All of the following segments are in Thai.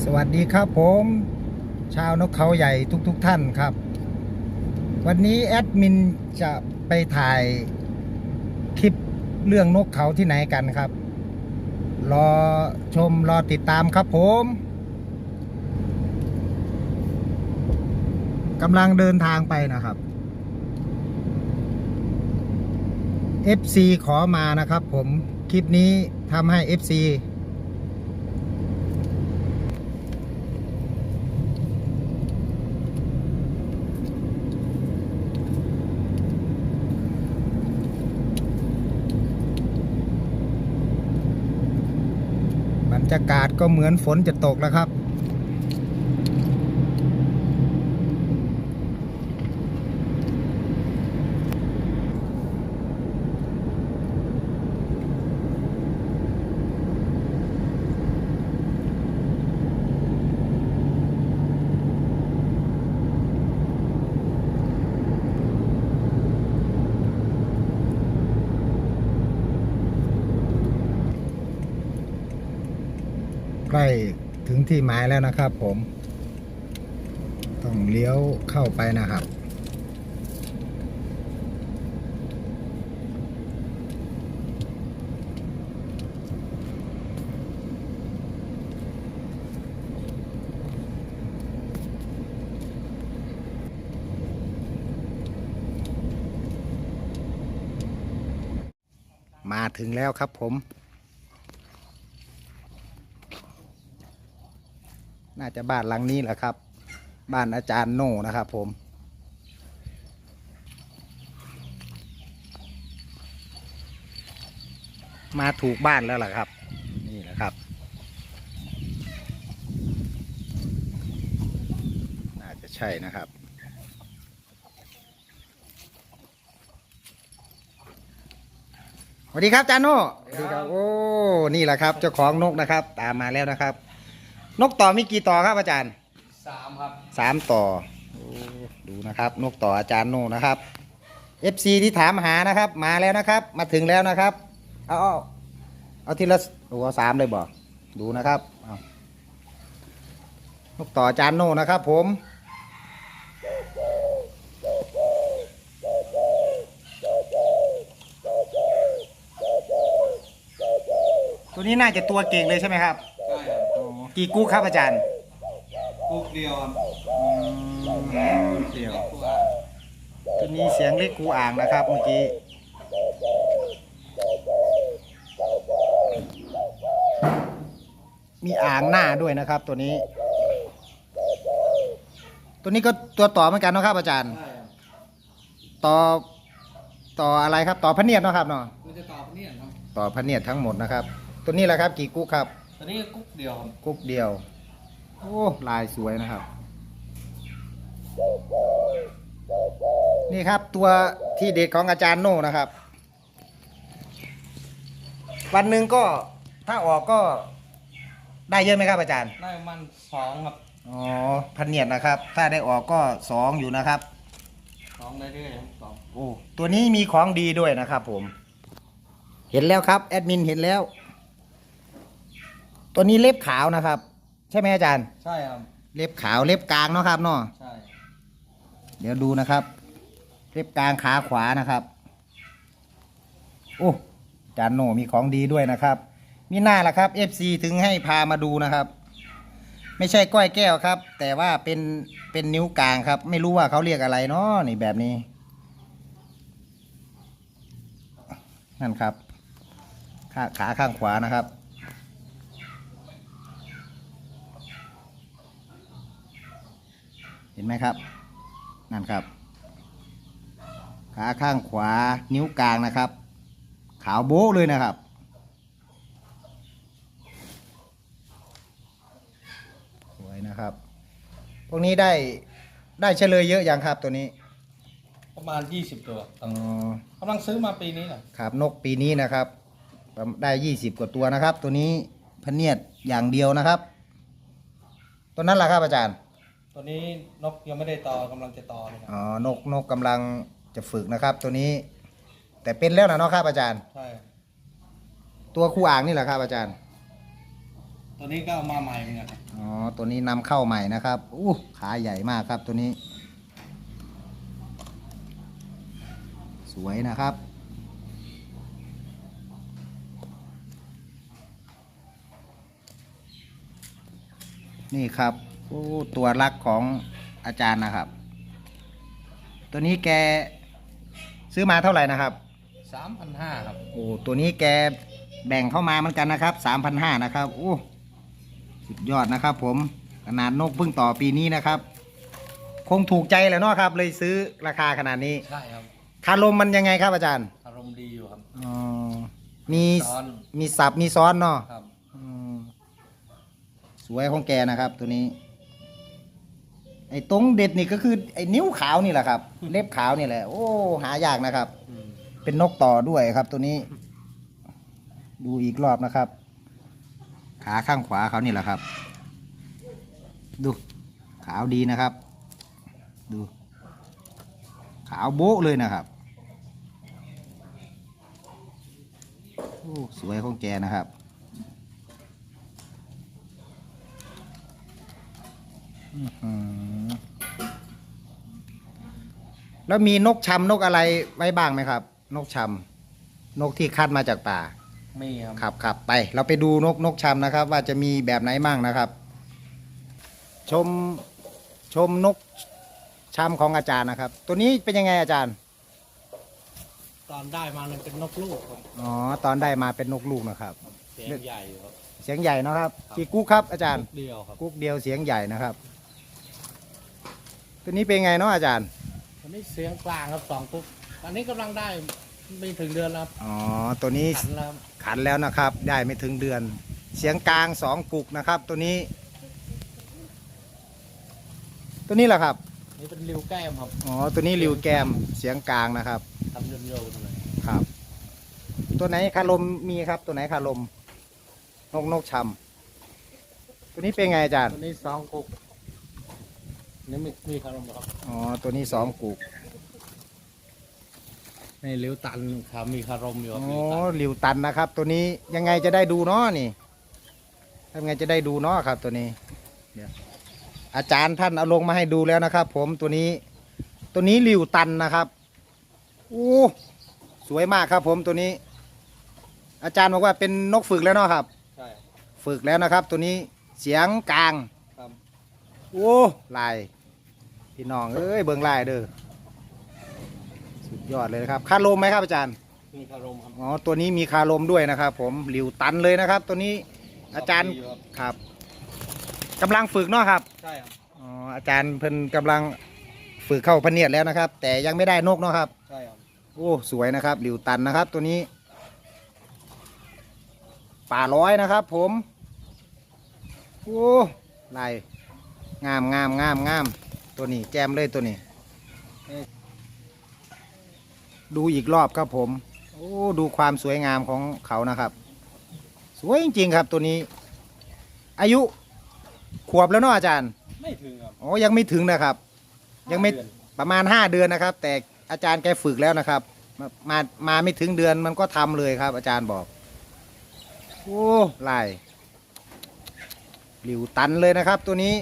สวัสดีครับผม ชาวนกเขาใหญ่ทุกๆทท่านครับ วันนี้แอดมินจะไปถ่ายคลิปเรื่องนกเขาที่ไหนกันครับ รอชมรอติดตามครับผมกำลังเดินทางไปนะครับ FC ขอมานะครับผมคลิปนี้ทำให้ FC ากาศก็เหมือนฝนจะตกแล้วครับ ใกล้ถึงที่หมายแล้วนะครับ ผม ต้องเลี้ยวเข้าไปนะครับ มาถึงแล้วครับผม น่าจะบ้านหลังนี้แหละครับ บ้านอาจารย์โน่นะครับผม มาถูกบ้านแล้วล่ะครับ นี่แหละครับ น่าจะใช่นะครับสวัสดีครับอาจารย์โน่สวัสดีครับ โอ้ นี่แหละครับ เจ้าของนกนะครับ ตามมาแล้วนะครับ นกต่อมีกี่ต่อครับอาจารย์สามครับสามต่อโอ้ดูนะครับ นกต่ออาจารย์โน่นะครับ FC ที่ถามหานะครับ มาแล้วนะครับ มาถึงแล้วนะครับ เอาเอาเอาทีละโอ้เอาสามเลยบอกดูนะครับเอานกต่ออาจารย์โน่นะครับ ผมตัวนี้น่าจะตัวเก่งเลยใช่ไหมครับ ใช่ครับโอ้กี่กู้ครับอาจารย์กุ๊กเดียวครับเดียวตัวตัวนี้เสียงเล็กกูอ่างนะครับ เมื่อกี้มีอ่างหน้าด้วยนะครับ ตัวนี้ ตัวนี้ก็ตัวต่อเหมือนกันเนาะครับอาจารย์ ใช่ครับต่อต่ออะไรครับ ต่อพะเนียดเนาะครับเนาะมันจะตอบเนี่ยครับต่อพะเนียดทั้งหมดนะครับ ตัวนี้แหละครับ กี่กุ๊กครับ ตัวนี้กุ๊กเดียวครับกุ๊กเดียว โอ้ ลายสวยนะครับ นี่ครับตัวที่เด็ดของอาจารย์โน่นะครับ วันหนึ่งก็ถ้าออกก็ได้เยอะไหมครับอาจารย์ ได้ประมันสองครับอ๋อพันเนียดนะครับ ถ้าได้ออกก็สองอยู่นะครับ สองได้เรื่อยครับสอง โอ้ ตัวนี้มีของดีด้วยนะครับผม เห็นแล้วครับ แอดมินเห็นแล้ว ตัวนี้เล็บขาวนะครับ ใช่ไหมอาจารย์ ใช่ครับ เล็บขาวเล็บกลางเนาะครับเนาะใช่ เดี๋ยวดูนะครับ เล็บกลางขาขวานะครับ โอ้จานโนมีของดีด้วยนะครับ มีหน้าละครับ FC ถึงให้พามาดูนะครับ ไม่ใช่ก้อยแก้วครับ แต่ว่าเป็นเป็นนิ้วกลางครับ ไม่รู้ว่าเขาเรียกอะไรเนาะนี่แบบนี้ นั่นครับขาขาข้างขวานะครับ ห็นไหมครับ นั่นครับ ขาข้างขวานิ้วกลางนะครับ ขาวโบ๊ะเลยนะครับ สวยนะครับ พวกนี้ได้ได้เฉลยเยอะยังครับตัวนี้ ประมาณยี่สิบตัวอ๋อกำลังซื้อมาปีนี้เหรอครับนกปีนี้นะครับ ได้ยี่สิบกว่าตัวนะครับ ตัวนี้พะเนียดอย่างเดียวนะครับ ตัวนั้นล่ะครับอาจารย์ ตัวนี้นกยังไม่ได้ต่อกำลังจะต่อเลยครับอ๋อนกนกกำลังจะฝึกนะครับ ตัวนี้ แต่เป็นแล้วนะเนาะครับอาจารย์ ใช่ ตัวคู่อ่างนี่แหละครับอาจารย์ตตัวนี้ก็เอามาใหม่เหมือนกันครับอ๋อตัวนี้นำเข้าใหม่นะครับอู้ขาใหญ่มากครับตัวนี้ สวยนะครับ นี่ครับอู้ ตัวรักของอาจารย์นะครับ ตัวนี้แกซื้อมาเท่าไหร่นะครับสามพันห้าครับ โอ้ตัวนี้แกแบ่งเข้ามาเหมือนกันนะครับสามพันห้านะครับโอ้สุดยอดนะครับ ผมขนาดนกเพิ่งต่อปีนี้นะครับ คงถูกใจแหล้วเนาะครับ เลยซื้อราคาขนาดนี้ใช่ครับคารมมันยังไงครับอาจารย์อารมณ์ดีอยู่ครับอ๋อมีซ้อนมีสับมีซ้อนเนาะครับอืมสวยของแกนะครับตัวนี้ ไอ้ตรงเด็ดนี่ก็คือไอ้นิ้วขาวนี่แหละครับ เล็บขาวนี่แหละ โอ้หายากนะครับ เป็นนกต่อด้วยครับ ตัวนี้ ดูอีกรอบนะครับ ขาข้างขวาเขานี่แหละครับ ดู ขาวดีนะครับ ดู ขาวโบ๊ะเลยนะครับโอ้สวยของแกนะครับอื้อหือ แล้วมีนกชำนกอะไรไว้บ้างไหมครับ นกชำนกที่คัดมาจากป่ามีครับครับครับไป เราไปดูนกนกชำนะครับ ว่าจะมีแบบไหนมั่งนะครับ ชมชมนกชำของอาจารย์นะครับ ตัวนี้เป็นยังไงอาจารย์ ตอนได้มามันเป็นนกลูกครับอ๋อตอนได้มาเป็นนกลูกนะครับเสียงใหญ่อยู่ครับเสียงใหญ่เนอะครับครับกี่กุ๊กครับอาจารย์เดียวครับกุ๊กเดียวเสียงใหญ่นะครับ ตัวนี้เป็นไงเนาะอาจารย์อัน นี้เสียงกลางครับสองปุ๊บอันนี้กำลังได้ไม่ถึงเดือนแล้วครับอ๋อ ตัวนี้ขันแล้วครับขันแล้วนะครับ ได้ไม่ถึงเดือน เสียงกลางสองกุกนะครับ ตัวนี้ ตัวนี้แหละครับ นี่เป็นริวแก้มครับอ๋อ ตัวนี้ริวแกมเสียงกลางนะครับ ทำโยนโยนเลยครับ ตัวไหนคารมมีครับ ตัวไหนคารมนกนกชำตัวนี้เป็นไงอาจารย์ ตัวนี้สองกุก นี่มีมีคารมครับอ๋อ ตัวนี้สองกุกในริวตันครับมีคารมอยู่คอ๋รับอริวตันริวตันนะครับ ตัวนี้ยังไงจะได้ดูเนาะนี่ทำไงจะได้ดูเนาะครับ ตัวนี้เดี๋ยวอาจารย์ท่านเอาลงมาให้ดูแล้วนะครับ ผมตัวนี้ ตัวนี้ริวตันนะครับโอ้สวยมากครับ ผมตัวนี้ อาจารย์บอกว่าเป็นนกฝึกแล้วเนาะครับ ใช่ ฝึกแล้วนะครับ ตัวนี้เสียงกลางครับ โอ้ลายพี่น้องเอ้ยเบิ่งลายเด้อสุดยอดเลยนะครับคาลมไหมครับอาจารย์มีคารมครับอ๋อตัวนี้มีคาลมด้วยนะครับ ผมหลิวตันเลยนะครับ ตัวนี้อาจารย์ดีครับครับกำลังฝึกเนาะครับใช่ครับอ๋ออาจารย์เพิ่นกำลังฝึกเข้าพะเนียดแล้วนะครับ แต่ยังไม่ได้นกเนาะครับ ใช่ครับโอ้สวยนะครับหลิวตันนะครับ ตัวนี้ ป่าร้อยนะครับ ผมโอ้ลาย งามงามงามงามตัวนี้แจมเลยตัวนี้ ดูอีกรอบครับผม โอ้ดูความสวยงามของเขานะครับ สวยจริงๆครับตัวนี้ อายุขวบแล้วเนาะอาจารย์ ไม่ถึงครับอ๋อยังไม่ถึงนะครับ ยังไม่ห้าเดือนประมาณ 5 เดือนนะครับ แต่อาจารย์แกฝึกแล้วนะครับ มามามาไม่ถึงเดือนมันก็ทำเลยครับ อาจารย์บอกโอ้ลายหลิวตันเลยนะครับตัวนี้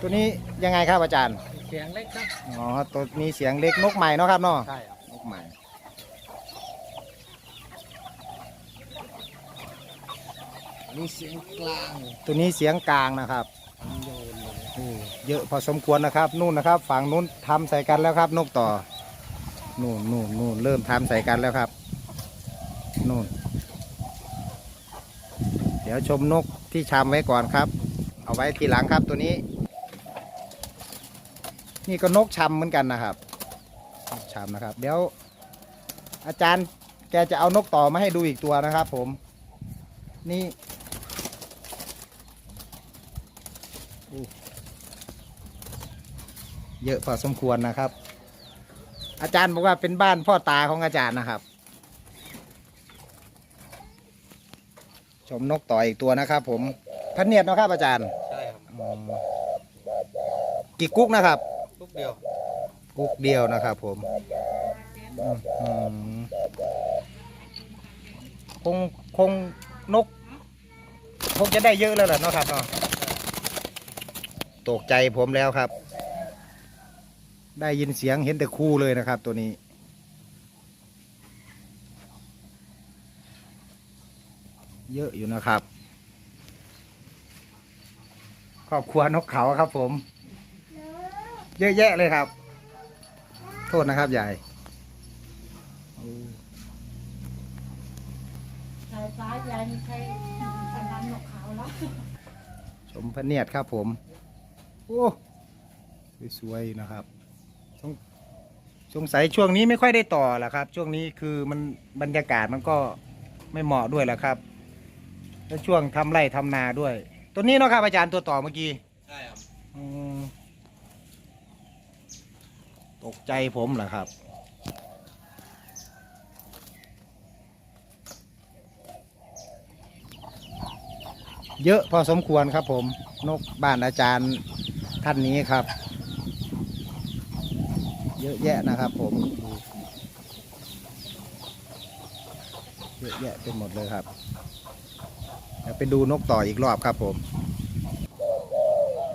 ตัวนี้ยังไงครับอาจารย์ เสียงเล็กครับ อ๋อ ตัวมีเสียงเล็กนกใหม่เนาะครับเนาะ ใช่ครับนกใหม่มีเสียงกลางตัวนี้เสียงกลางนะครับทำโยนเลยโอ้เยอะพอสมควรนะครับ นู่นนะครับ ฝั่งนู้นทำใส่กันแล้วครับนกต่อ นู่นนู่นนู่นเริ่มทำใส่กันแล้วครับ นู่น เดี๋ยวชมนกที่ชำไว้ก่อนครับ เอาไว้ทีหลังครับตัวนี้ นี่ก็นกชำเหมือนกันนะครับนกชำนะครับ เดี๋ยว อาจารย์แกจะเอานกต่อมาให้ดูอีกตัวนะครับ ผม นี่เยอะพอสมควรนะครับ อาจารย์บอกว่าเป็นบ้านพ่อตาของอาจารย์นะครับ ชมนกต่ออีกตัวนะครับผม พันเนียดเนาะครับอาจารย์ใช่ครับอืมกี่กุ๊กนะครับ ลูกเดียวกุ๊กเดียวนะครับผมอืมโคงคงนก คงจะได้เยอะแล้วแหละเนาะครับเนาะตกใจผมแล้วครับ ได้ยินเสียงเห็นแต่คู่เลยนะครับ ตัวนี้ เยอะอยู่นะครับ ครอบครัวนกเขาครับผม เยอะแยะเลยครับ โทษนะครับยายสายฟ้ายายมีใครทำน้ำนกขาแล้วชมพระเนียดครับผม โอ้สวยๆนะครับสงสงสัยช่วงนี้ไม่ค่อยได้ต่อละครับ ช่วงนี้คือมันบรรยากาศมันก็ไม่เหมาะด้วยแหละครับ แล้วช่วงทำไร่ทำนาด้วย ตัวนี้เนาะครับอาจารย์ตัวต่อเมื่อกี้ใช่ครับอืมตกใจผมเหรอครับ เยอะพอสมควรครับผมนกบ้านอาจารย์ท่านนี้ครับ เยอะแยะนะครับผมเยอะแยะไปหมดเลยครับเดี๋ยวไปดูนกต่ออีกรอบครับผม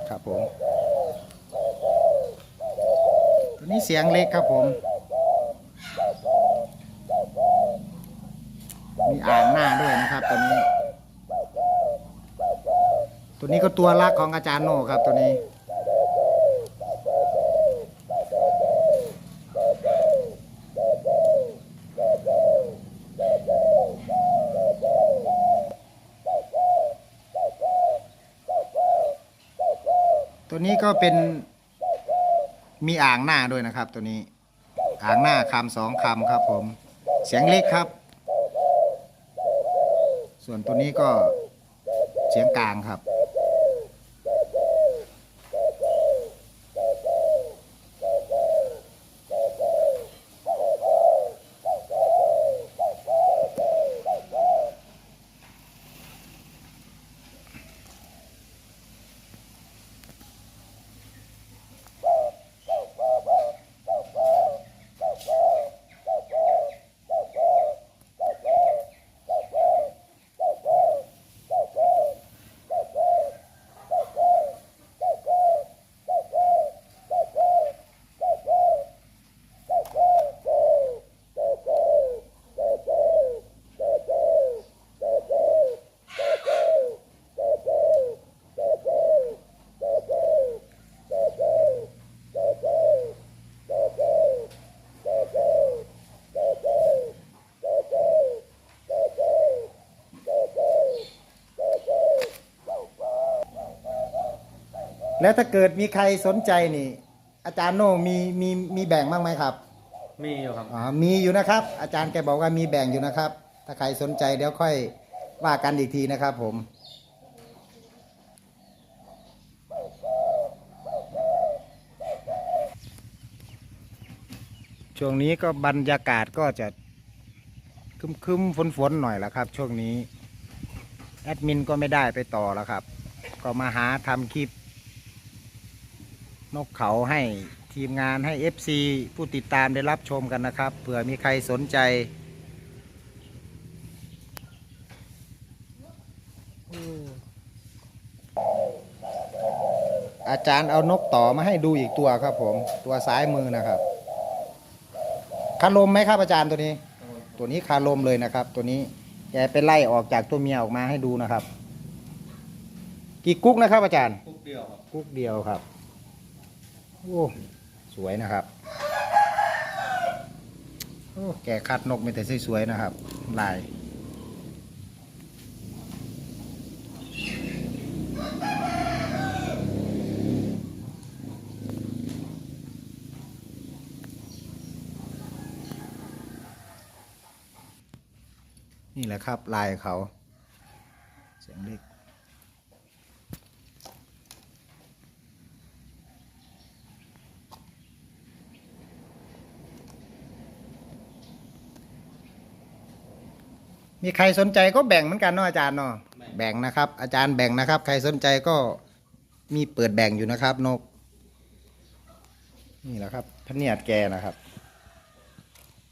ครับผม ตัวนี้เสียงเล็กครับผม มีอ่างหน้าด้วยนะครับตัวนี้ ตัวนี้ก็ตัวรักของอาจารย์โน่ครับตัวนี้ ตัวนี้ก็เป็นมีอ่างหน้าด้วยนะครับ ตัวนี้อ่างหน้าคำสองคำครับ ผมเสียงเล็กครับ ส่วนตัวนี้ก็เสียงกลางครับ แล้วถ้าเกิดมีใครสนใจนี่ อาจารย์โน่มีมีมีแบ่งบ้างไหมครับมีอยู่ครับ อ๋อมีอยู่นะครับ อาจารย์แกบอกว่ามีแบ่งอยู่นะครับ ถ้าใครสนใจเดี๋ยวค่อยว่ากันอีกทีนะครับผม ช่วงนี้ก็บรรยากาศก็จะคึมคึมฝนฝนๆหน่อยละครับ ช่วงนี้ แอดมินก็ไม่ได้ไปต่อแล้วครับ ก็มาหาทำคลิป นกเขาให้ทีมงานให้ FC ผู้ติดตามได้รับชมกันนะครับ เผื่อมีใครสนใจอาจารย์เอานกต่อมาให้ดูอีกตัวครับผม ตัวซ้ายมือนะครับ คาลมไหมครับอาจารย์ตัวนี้ ตัวนี้คาลมเลยนะครับ ตัวนี้แกไปไล่ออกจากตัวเมียออกมาให้ดูนะครับ กี่กุ๊กนะครับ อาจารย์คุกเดียวครับกุ๊กเดียวครับ โอ้สวยนะครับโอ้แกคัดนกไม่แต่สวยๆนะครับ ลายนี่แหละครับลายเขา เสียงเล็ก มีใครสนใจก็แบ่งเหมือนกันเนาะอาจารย์เนาะแบ่งนะครับ อาจารย์แบ่งนะครับ ใครสนใจก็มีเปิดแบ่งอยู่นะครับ นก นี่แหละครับพะเนียดแกนะครับ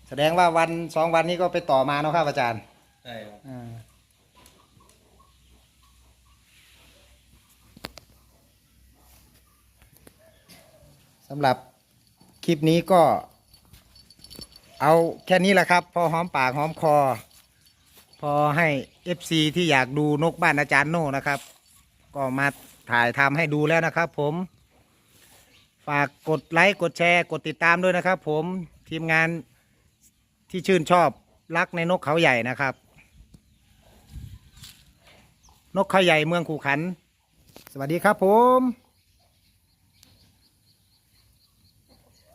แสดงว่าวันสองวันนี้ก็ไปต่อมาเนาะครับอาจารย์ใช่ครับอ่าสำหรับคลิปนี้ก็ เอาแค่นี้แหละครับ พอหอมปากหอมคอ พอให้ FC ที่อยากดูนกบ้านอาจารย์โน่นะครับ ก็มาถ่ายทำให้ดูแล้วนะครับ ผม ฝากกดไลค์กดแชร์กดติดตามด้วยนะครับ ผมทีมงานที่ชื่นชอบรักในนกเขาใหญ่นะครับ นกเขาใหญ่เมืองขู่ขัน สวัสดีครับผม